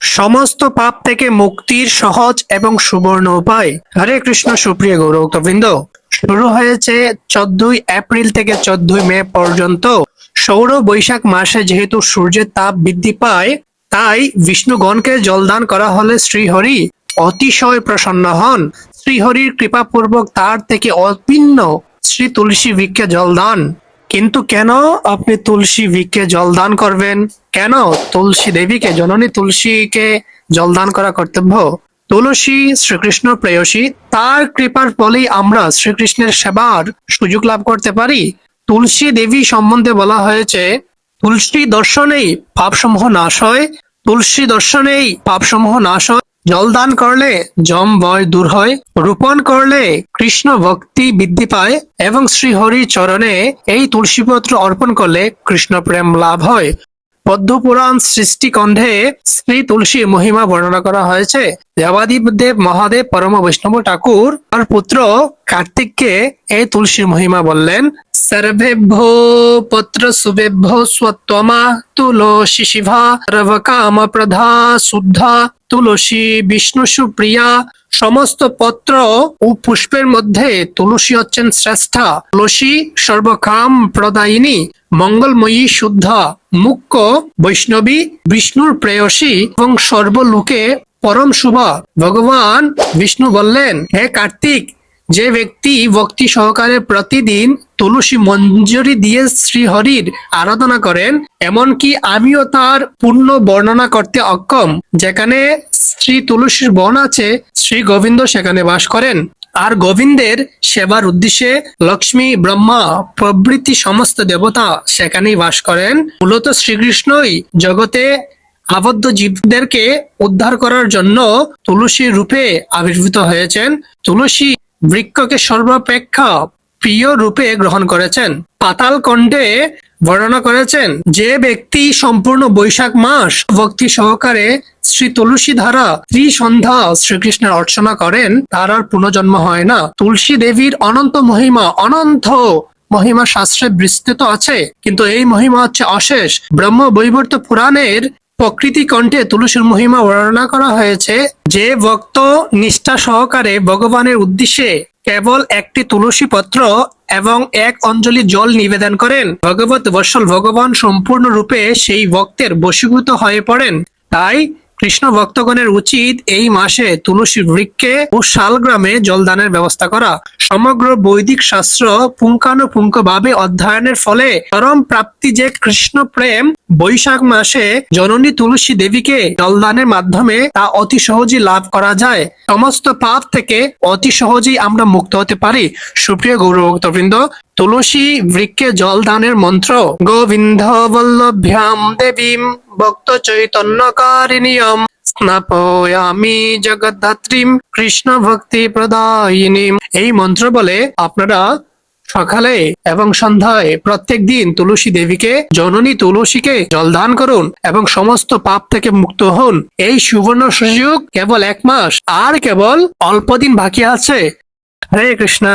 সমস্ত পাপ থেকে মুক্তির সহজ এবং সুবর্ণ উপায়। হরে কৃষ্ণ, সুপ্রিয় গৌরবৃন্দ শুরু হয়েছে চোদ্দই এপ্রিল থেকে চোদ্দই মে পর্যন্ত সৌর বৈশাখ মাসে যেহেতু সূর্যের তাপ বৃদ্ধি পায়, তাই বিষ্ণুগণকে জলদান করা হলে শ্রীহরি অতিশয় প্রসন্ন হন। শ্রীহরির কৃপাপূর্বক তার থেকে অভিন্ন শ্রী তুলসী বৃক্ষে জলদান। কিন্তু কেন আপনি তুলসী বৃক্ষে জলদান করবেন? কেন তুলসী দেবীকে, জননী তুলসীকে জলদান করা কর্তব্য? তুলসী শ্রীকৃষ্ণ প্রেয়সী, তার কৃপার ফলেই আমরা শ্রীকৃষ্ণের সেবার সুযোগ লাভ করতে পারি। তুলসী দেবী সম্বন্ধে বলা হয়েছে, তুলসী দর্শনেই পাপসমূহ নাশ হয়, তুলসী দর্শনেই পাপসমূহ নাশ হয়। জলদান করলে জম বয় দূর হয়, রোপণ করলে কৃষ্ণ ভক্তি বৃদ্ধি পায় এবং শ্রীহরির চরণে এই তুলসীপত্র অর্পণ করলে কৃষ্ণ প্রেম লাভ হয়। পদ্মপুরাণ সৃষ্টিকণ্ঠে শ্রী তুলসী মহিমা বর্ণনা করা হয়েছে। দেবাদিব দেব মহাদেব পরম বৈষ্ণব ঠাকুর আর পুত্র কার্তিককে এই তুলসীর মহিমা বললেন, সর্বেভ্য পত্র শুভেভ্য স্বত্বমা তুলসী শিভা রবকাম প্রধা শুদ্ধা তুলসী বিষ্ণু সুপ্রিয়া সমস্ত পত্র ও পুষ্পের মধ্যে তুলসী হচ্ছেন শ্রেষ্ঠা। তুলসী সর্বকাম প্রদায়িনী, মঙ্গলময়ী শুদ্ধা মুখ্য বৈষ্ণবী, বিষ্ণুর প্রেয়সী এবং সর্বলোকে পরম শুভা। ভগবান বিষ্ণু বললেন, হে কার্তিক যে ব্যক্তি ভক্তি সহকারে প্রতিদিন তুলসী মঞ্জুরি দিয়ে শ্রীহরির আরাধনা করেন, এমনকি আমিও তার পূর্ণ বর্ণনা করতে অক্ষম, যেখানে শ্রী তুলসীর বন আছে, শ্রী গোবিন্দ সেখানে বাস করেন। আর গোবিন্দের সেবার উদ্দেশ্যে লক্ষ্মী, ব্রহ্মা প্রভৃতি সমস্ত দেবতা সেখানেই বাস করেন। মূলত শ্রীকৃষ্ণই জগতে আবদ্ধ জীবদেরকে উদ্ধার করার জন্য তুলসী রূপে আবির্ভূত হয়েছেন। তুলসী বৃক্ষকে সর্বাপেক্ষা প্রিয় রূপে গ্রহণ করেছেন। পাতাল কণ্ঠে বর্ণনা করেছেন, যে ব্যক্তি সম্পূর্ণ বৈশাখ মাস ভক্তি সহকারে শ্রী তুলসী ধারা ত্রিসন্ধ্যা শ্রীকৃষ্ণের অর্চনা করেন, তার আর পুনর্জন্ম হয় না। তুলসী দেবীর অনন্ত মহিমা অনন্ত মহিমা শাস্ত্রে বিস্তৃত আছে। কিন্তু এই মহিমা হচ্ছে অশেষ। ব্রহ্ম বৈবর্ত পুরাণের প্রকৃতি কণ্ঠে তুলসীর মহিমা বর্ণনা করা হয়েছে যে ভক্ত নিষ্ঠা সহকারে ভগবানের উদ্দেশ্যে কেবল একটি তুলসী পত্র এবং এক অঞ্জলি জল নিবেদন করেন। ভগবত বৎসল ভগবান সম্পূর্ণরূপে সেই ভক্তের বশীভূত হয়ে পড়েন। তাই কৃষ্ণ ভক্তগণের উচিত এই মাসে তুলসী বৃক্ষে ও শালগ্রামে জলদানের ব্যবস্থা করা। সমগ্র বৈদিক শাস্ত্র পুঙ্খানুপুঙ্খ ভাবে অধ্যয়নের ফলে চরম প্রাপ্তি যে কৃষ্ণ প্রেম, বৈশাখ মাসে জননী তুলসী দেবীকে জলদানের মাধ্যমে তা অতি সহজেই লাভ করা যায়। সমস্ত পাপ থেকে অতি সহজেই আমরা মুক্ত হতে পারি। সুপ্রিয় গৌরভক্তবৃন্দ তুলসী বৃক্ষে জল দানের মন্ত্র। গোবিন্দ বল্লভ্যাম দেবীম ভক্ত চৈতন্যকারিণীয়ম। স্নাপয়ামি জগদ্ধাত্রীম কৃষ্ণ ভক্তি প্রদায়িনীম। এই মন্ত্র বলে আপনারা সকালে এবং সন্ধ্যায় প্রত্যেক দিন তুলসী দেবীকে, জননী তুলসীকে জলদান করুন এবং সমস্ত পাপ থেকে মুক্ত হন। এই সুবর্ণ সুযোগ কেবল এক মাস, আর কেবল অল্প দিন বাকি আছে। হরে কৃষ্ণা।